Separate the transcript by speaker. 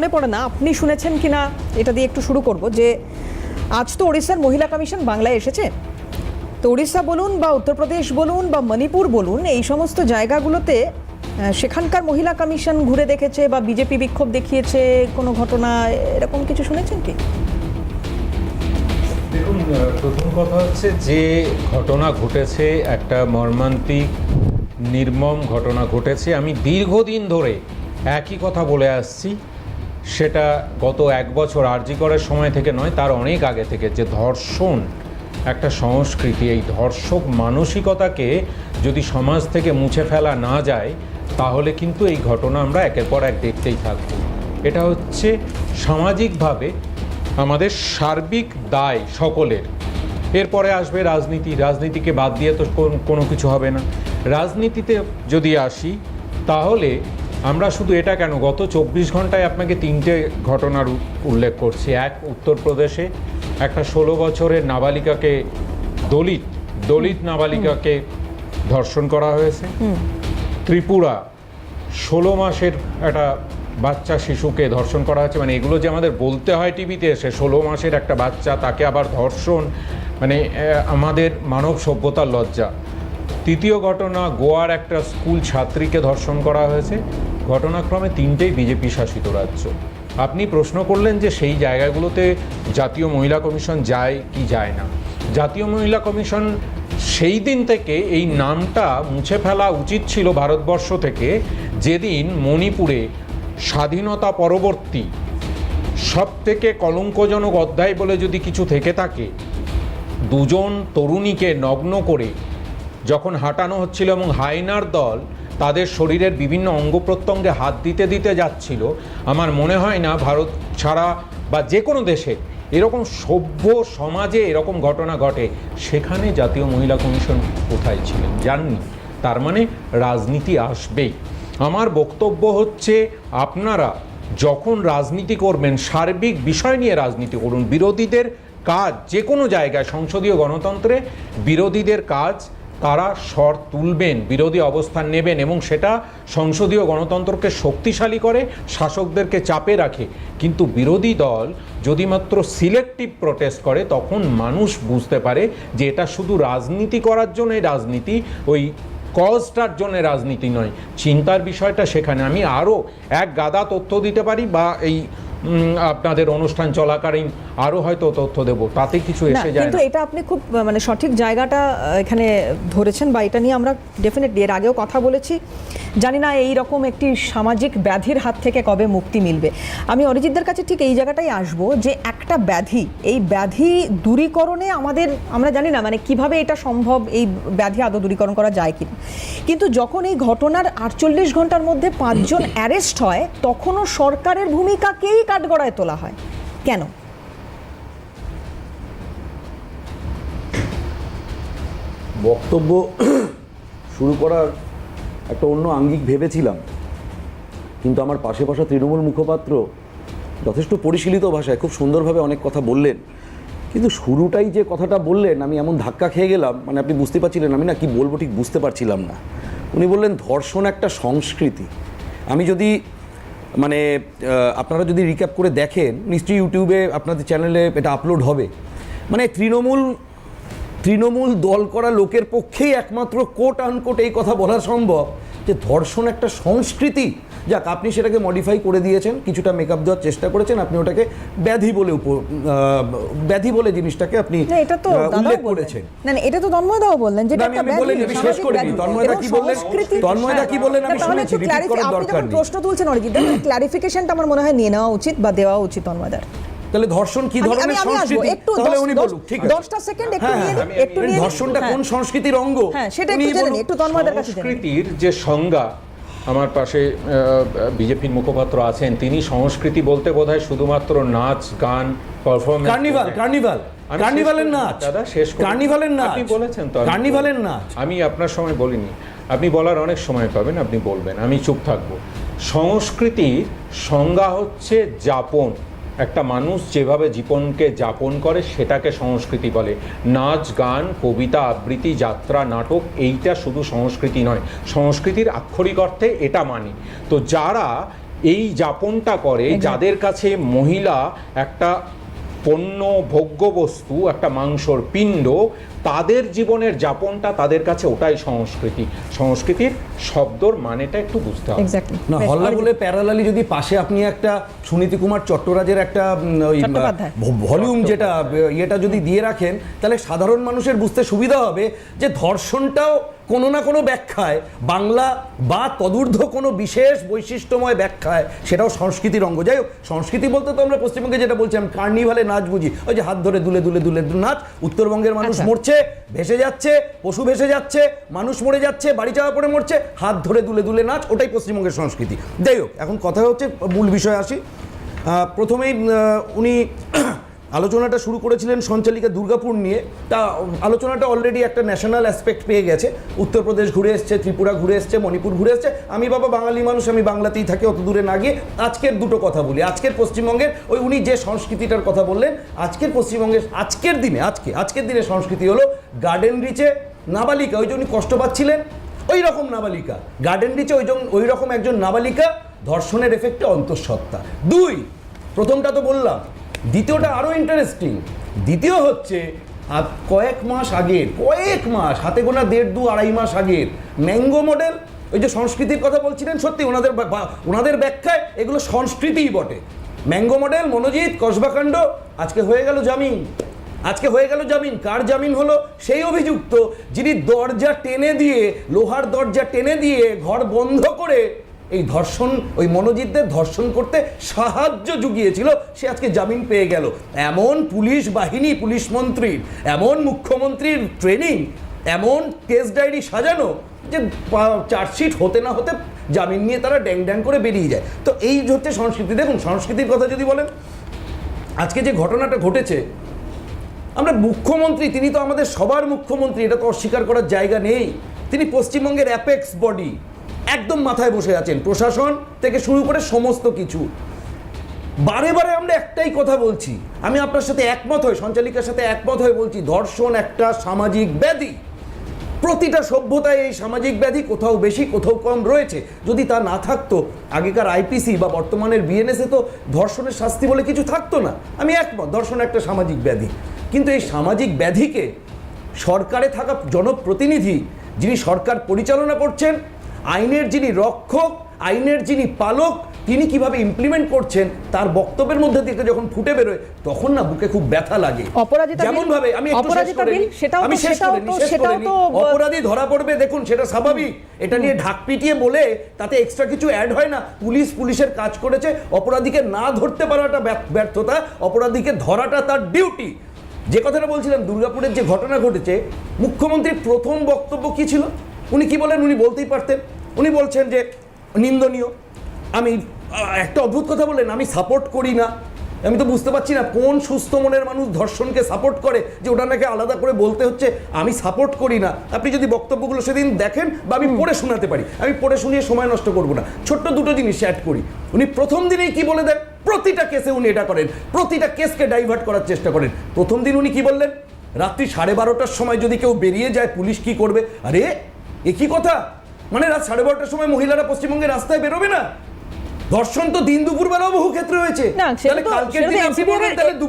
Speaker 1: মনে পড়ে না, আপনি শুনেছেন কিনা? এটা দিয়ে একটু শুরু করব যে, আজ তো ওড়িশার মহিলা কমিশন বাংলায় এসেছে। তো উড়িষ্যা বলুন বা উত্তরপ্রদেশ বলুন বা মণিপুর বলুন, এই সমস্ত জায়গাগুলোতে সেখানকার মহিলা কমিশন ঘুরে দেখেছে বা বিজেপি বিক্ষোভ দেখিয়েছে, কোনো ঘটনা, এরকম কিছু শুনেছেন কি?
Speaker 2: দেখুন প্রথম কথা হচ্ছে যে ঘটনা ঘটেছে, একটা মর্মান্তিক, নির্মম ঘটনা ঘটেছে। আমি দীর্ঘদিন ধরে একই কথা বলে আসছি। সেটা গত এক বছর আরজি করার সময় থেকে নয়, তার অনেক আগে থেকে যে ধর্ষণ একটা সংস্কৃতি, এই ধর্ষক মানসিকতাকে যদি সমাজ থেকে মুছে ফেলা না যায়, তাহলে কিন্তু এই ঘটনা আমরা একের পর এক দেখতেই থাকব। এটা হচ্ছে সামাজিকভাবে আমাদের সার্বিক দায় সকলের। এরপরে আসবে রাজনীতি, রাজনীতিকে বাদ দিয়ে তো কোনো কিছু হবে না। রাজনীতিতে যদি আসি, তাহলে আমরা শুধু এটা কেন? গত চব্বিশ ঘন্টায় আপনাকে তিনটে ঘটনার উল্লেখ করছি। এক উত্তরপ্রদেশে একটা ষোলো বছরের নাবালিকাকে দলিত দলিত নাবালিকাকে ধর্ষণ করা হয়েছে। ত্রিপুরা ষোলো মাসের একটা বাচ্চা শিশুকে ধর্ষণ করা হয়েছে। মানে এগুলো যে আমাদের বলতে হয় টিভিতে এসে ষোলো মাসের একটা বাচ্চা তাকে আবার ধর্ষণ মানে আমাদের মানব সভ্যতার লজ্জা। তৃতীয় ঘটনা, গোয়ার একটা স্কুল ছাত্রীকে ধর্ষণ করা হয়েছে। ঘটনাক্রমে তিনটেই বিজেপি শাসিত রাজ্য। আপনি প্রশ্ন করলেন যে সেই জায়গাগুলোতে জাতীয় মহিলা কমিশন যায় কি যায় না। জাতীয় মহিলা কমিশন সেই দিন থেকে এই নামটা মুছে ফেলা উচিত ছিল ভারতবর্ষ থেকে। যেদিন মণিপুরে স্বাধীনতা পরবর্তী সব থেকে কলঙ্কজনক অধ্যায় বলে যদি কিছু থেকে থাকে, দুজন তরুণীকে নগ্ন করে যখন হাঁটানো হচ্ছিল এবং হাইনার দল তাদের শরীরের বিভিন্ন অঙ্গ প্রত্যঙ্গে হাত দিতে দিতে যাচ্ছিল, আমার মনে হয় না ভারত ছাড়া বা যে কোনো দেশে এরকম সভ্য সমাজে এরকম ঘটনা ঘটে। সেখানে জাতীয় মহিলা কমিশন কোথায় ছিলেন জাননি। তার মানে রাজনীতি আসবেই। আমার বক্তব্য হচ্ছে, আপনারা যখন রাজনীতি করবেন, সার্বিক বিষয় নিয়ে রাজনীতি করুন। বিরোধীদের কাজ, যে কোনো জায়গায় সংসদীয় গণতন্ত্রে বিরোধীদের কাজ তারা স্বর তুলবেন, বিরোধী অবস্থান নেবেন এবং সেটা সংসদীয় গণতন্ত্রকে শক্তিশালী করে, শাসকদেরকে চাপে রাখে। কিন্তু বিরোধী দল যদি মাত্র সিলেক্টিভ প্রটেস্ট করে, তখন মানুষ বুঝতে পারে যে এটা শুধু রাজনীতি করার জন্যই রাজনীতি, ওই কজটার জন্য রাজনীতি নয়। চিন্তার বিষয়টা সেখানে। আমি আরও এক গাদা তথ্য দিতে পারি বা এই আপনাদের অনুষ্ঠান চলাকালীন আরও হয়তো তথ্য দেব। তাতে কিছু এসে যায়
Speaker 1: কিন্তু এটা আপনি খুব মানে সঠিক জায়গাটা এখানে ধরেছেন বা এটা নিয়ে আমরা ডেফিনেটলি এর আগেও কথা বলেছি। জানি না এই রকম একটি সামাজিক ব্যাধির হাত থেকে কবে মুক্তি মিলবে। আমি অরিজিৎদের কাছে ঠিক এই জায়গাটাই আসব যে একটা ব্যাধি, এই ব্যাধি দূরীকরণে আমাদের, আমরা জানি না মানে কীভাবে এটা সম্ভব, এই ব্যাধি আদৌ দূরীকরণ করা যায় কিনা। কিন্তু যখন এই ঘটনার আটচল্লিশ ঘণ্টার মধ্যে পাঁচজন অ্যারেস্ট হয়, তখনও সরকারের ভূমিকাকেই কাঠগড়ায় তোলা হয়। কেন?
Speaker 3: বক্তব্য শুরু করার একটা অন্য আঙ্গিক ভেবেছিলাম। কিন্তু আমার পাশে পাশা তৃণমূল মুখপাত্র যথেষ্ট পরিশীলিত ভাষায় খুব সুন্দরভাবে অনেক কথা বললেন। কিন্তু শুরুটাই যে কথাটা বললেন, আমি এমন ধাক্কা খেয়ে গেলাম মানে আপনি বুঝতে পারছিলেন, আমি না কি বলব ঠিক বুঝতে পারছিলাম না। উনি বললেন, ধর্ষণ একটা সংস্কৃতি। আমি যদি মানে আপনারা যদি রিক্যাপ করে দেখেন, নিশ্চয়ই ইউটিউবে আপনাদের চ্যানেলে এটা আপলোড হবে। মানে তৃণমূল তৃণমূল দল করা লোকের পক্ষেই একমাত্র কোট আনকোট এই কথা বলা সম্ভব যে ধর্ষণ একটা সংস্কৃতি যাক আপনি সেটাকে মডিফাই করে দিয়েছেন কিছুটা মেকআপ দেওয়ার চেষ্টা করেছেন আপনি ওটাকে ব্যাধি বলে ব্যাধি বলে জিনিসটাকে আপনি
Speaker 1: এটা তো
Speaker 3: উল্লেখ করেছেন
Speaker 1: না না এটা তো তন্ময়দাও বললেন যেটা একটা ব্যাধি,
Speaker 3: আমি শেষ করিনি।
Speaker 1: ব্যাধি।
Speaker 3: তন্ময়দা কি বললেন? তন্ময়দা কি বললেন আমি শুনেছি,
Speaker 1: clarify-
Speaker 3: করার দরকার নেই।
Speaker 1: প্রশ্ন তুলছেন অরিজিৎ ক্লারিফিকেশনটা আমার মনে হয় নিয়ে নেওয়া উচিত বা দেওয়া উচিত তন্ময়দার
Speaker 3: তাহলে ধর্ষণ কি ধরনের। সংস্কৃতি? তাহলে উনি বলুক ঠিক আছে।
Speaker 1: দশটা সেকেন্ড একটু
Speaker 3: হ্যাঁ,
Speaker 1: নিয়ে নিন,
Speaker 3: আমি-
Speaker 1: একটু নিয়ে
Speaker 3: ধর্ষণটা
Speaker 1: হ্যাঁ।
Speaker 3: কোন সংস্কৃতির অঙ্গ?
Speaker 1: হ্যাঁ, সেটা একটু জেনে
Speaker 3: বলুন।
Speaker 1: একটু তন্ময়দার কাছে জেনে
Speaker 2: সংস্কৃতির যে সংজ্ঞা আমার পাশে বিজেপির মুখপাত্র আছেন তিনি সংস্কৃতি বলতে বোধহয় শুধুমাত্র নাচ গান পারফরমেন্স
Speaker 3: কার্নিভাল কার্নিভাল। কার্নিভালের নাচ।
Speaker 2: দাদা শেষ
Speaker 3: কার্নিভালের নাচ।
Speaker 2: আপনি বলেছেন তো
Speaker 3: কার্নিভালের নাচ।
Speaker 2: আমি আপনার সময় বলিনি। আপনি বলার অনেক সময় পাবেন আপনি বলবেন। আমি চুপ থাকব। সংস্কৃতির সংজ্ঞা হচ্ছে যাপন। একটা মানুষ যেভাবে জীবনকে যাপন করে সেটাকে সংস্কৃতি বলে। নাচ গান কবিতা আবৃত্তি যাত্রা নাটক এইটা শুধু সংস্কৃতি নয়। সংস্কৃতির আক্ষরিক অর্থে এটা মানে। তো যারা এই যাপনটা করে যাদের কাছে মহিলা একটা পণ্য ভোগ্য বস্তু একটা মাংসর পিণ্ড তাদের জীবনের যাপনটা তাদের কাছে ওটাই সংস্কৃতি। সংস্কৃতির শব্দর মানেটা একটু বুঝতে হবে।
Speaker 3: না হল্লা বলে প্যারালালি যদি পাশে আপনি একটা সুনীতি কুমার চট্টরাজের একটা। ভলিউম যেটা ইয়েটা যদি দিয়ে রাখেন তাহলে সাধারণ মানুষের বুঝতে সুবিধা হবে যে ধর্ষণটাও কোনো না কোনো ব্যাখ্যায় বাংলা বা তদূর্ধ্ব কোনো বিশেষ বৈশিষ্ট্যময় ব্যাখ্যায় সেটাও সংস্কৃতির অঙ্গ। যাই হোক সংস্কৃতি বলতে তো আমরা পশ্চিমবঙ্গে যেটা বলছিলাম কার্নিভালে নাচ বুঝি। ওই যে হাত ধরে দুলে দুলে দুলে নাচ উত্তরবঙ্গের মানুষ
Speaker 1: আচ্ছা।
Speaker 3: মরছে ভেসে যাচ্ছে, পশু ভেসে যাচ্ছে, মানুষ মরে যাচ্ছে, বাড়ি চাওয়া পড়ে মরছে, হাত ধরে দুলে দুলে নাচ, ওটাই পশ্চিমবঙ্গের সংস্কৃতি। যাই হোক, এখন কথা হচ্ছে মূল বিষয় আসি। প্রথমেই উনি আলোচনাটা শুরু করেছিলেন সঞ্চালিকা দুর্গাপুর নিয়ে। তা, আলোচনাটা অলরেডি একটা ন্যাশনাল অ্যাসপেক্ট পেয়ে গেছে। উত্তরপ্রদেশ ঘুরে এসছে, ত্রিপুরা ঘুরে এসছে, মণিপুর ঘুরে এসছে। আমি বাবা বাঙালি মানুষ, আমি বাংলাতেই থাকি, অত দূরে না গিয়ে আজকের দুটো কথা বলি। আজকের পশ্চিমবঙ্গের, ওই উনি যে সংস্কৃতিটার কথা বললেন, আজকের পশ্চিমবঙ্গের, আজকের দিনে, আজকে, আজকের দিনে সংস্কৃতি হলো গার্ডেন রিচে নাবালিকা, ওই যে উনি কষ্ট পাচ্ছিলেন ওই রকম নাবালিকা গার্ডেন রিচে ওই জন- ওই রকম একজন নাবালিকা, ধর্ষণের এফেক্টে অন্তঃসত্ত্বা। দুই, প্রথমটা তো বললাম দ্বিতীয়টা আরও ইন্টারেস্টিং দ্বিতীয় হচ্ছে কয়েক মাস আগের, কয়েক মাস, হাতে গোনা দেড় দু আড়াই মাস আগের ম্যাঙ্গো মডেল, ওই যে সংস্কৃতির কথা বলছিলেন সত্যি, ওনাদের ওনাদের ব্যাখ্যায় এগুলো সংস্কৃতিই বটে। ম্যাঙ্গো মডেল, মনোজিৎ, কসবাকাণ্ড, আজকে হয়ে গেল জামিন। আজকে হয়ে গেল জামিন, কার জামিন হলো? সেই অভিযুক্ত যিনি দরজা টেনে দিয়ে, লোহার দরজা টেনে দিয়ে ঘর বন্ধ করে এই ধর্ষণ, ওই মনোজিতদের ধর্ষণ করতে সাহায্য জুগিয়েছিল, সে আজকে জামিন পেয়ে গেল। এমন পুলিশ বাহিনী, পুলিশ মন্ত্রীর এমন মুখ্যমন্ত্রীর ট্রেনিং এমন কেস ডায়েরি সাজানো যে চার্জশিট হতে না হতে জামিন নিয়ে তারা ড্যাং ড্যাং করে বেরিয়ে যায়। তো এই হচ্ছে সংস্কৃতি। দেখুন, সংস্কৃতির কথা যদি বলেন, আজকে যে ঘটনাটা ঘটেছে, আমরা মুখ্যমন্ত্রী, তিনি তো আমাদের সবার মুখ্যমন্ত্রী, এটা তো অস্বীকার করার জায়গা নেই। তিনি পশ্চিমবঙ্গের অ্যাপেক্স বডি একদম মাথায় বসে আছেন। প্রশাসন থেকে শুরু করে সমস্ত কিছু। বারে বারে আমরা একটাই কথা বলছি। আমি আপনার সাথে একমত হয়ে, সঞ্চালিকার সাথে একমত হয়ে বলছি, ধর্ষণ একটা সামাজিক ব্যাধি। প্রতিটা সভ্যতায় এই সামাজিক ব্যাধি কোথাও বেশি, কোথাও কম রয়েছে। যদি তা না থাকতো, আগেকার আইপিসি বা বর্তমানের বিএনএসে তো ধর্ষণের শাস্তি বলে কিছু থাকতো না। আমি একমত, ধর্ষণ একটা সামাজিক ব্যাধি। কিন্তু এই সামাজিক ব্যাধিকে সরকারে থাকা জনপ্রতিনিধি, যিনি সরকার পরিচালনা করছেন আইনের যিনি রক্ষক আইনের যিনি পালক তিনি কীভাবে ইমপ্লিমেন্ট করছেন তার বক্তব্যের মধ্যে থেকে যখন ফুটে বেরোয় তখন না বুকে খুব ব্যথা লাগে।
Speaker 1: অপরাজিতা
Speaker 3: যেমন ভাবে আমি
Speaker 1: অপরাজিতা বিল, সেটাও
Speaker 3: আমি শেষ করে
Speaker 1: সেটাও তো,
Speaker 3: অপরাধী ধরা পড়বে দেখুন সেটা স্বাভাবিক। এটা নিয়ে ঢাক পিটিয়ে বলে তাতে এক্সট্রা কিছু অ্যাড হয় না। পুলিশ পুলিশের কাজ করেছে। অপরাধীকে না ধরতে পারাটা ব্যর্থতা অপরাধীকে ধরাটা তার ডিউটি যে কথাটা বলছিলাম দুর্গাপুরের যে ঘটনা ঘটেছে মুখ্যমন্ত্রীর প্রথম বক্তব্য কি ছিল? উনি কি বলেন? উনি বলতেই পারতেন। উনি বলছেন যে নিন্দনীয় আমি একটা অদ্ভুত কথা বললেন আমি সাপোর্ট করি না। আমি তো বুঝতে পারছি না কোন সুস্থ মনের মানুষ ধর্ষণকে সাপোর্ট করে যে ওটা নাকি আলাদা করে বলতে হচ্ছে আমি সাপোর্ট করি না। আপনি যদি বক্তব্যগুলো সেদিন দেখেন বা আমি পড়ে শোনাতে পারি আমি পড়ে শুনিয়ে সময় নষ্ট করব না। ছোট্ট দুটো জিনিস অ্যাড করি। উনি প্রথম দিনেই কি বলে দেন? প্রতিটা কেসে উনি এটা করেন। প্রতিটা কেসকে ডাইভার্ট করার চেষ্টা করেন। প্রথম দিন উনি কি বললেন? রাত্রি সাড়ে বারোটার সময় যদি কেউ বেরিয়ে যায় পুলিশ কি করবে? আরে এ কি কথা? মানে রাত সাড়ে বারোটার সময় মহিলারা পশ্চিমবঙ্গে রাস্তায় বেরোবে না? ধর্ষণ তো দিন দুপুর বেলাও বহু ক্ষেত্রে হয়েছে তাহলে কালকের দিন আপনি বলবেন তাহলে দু-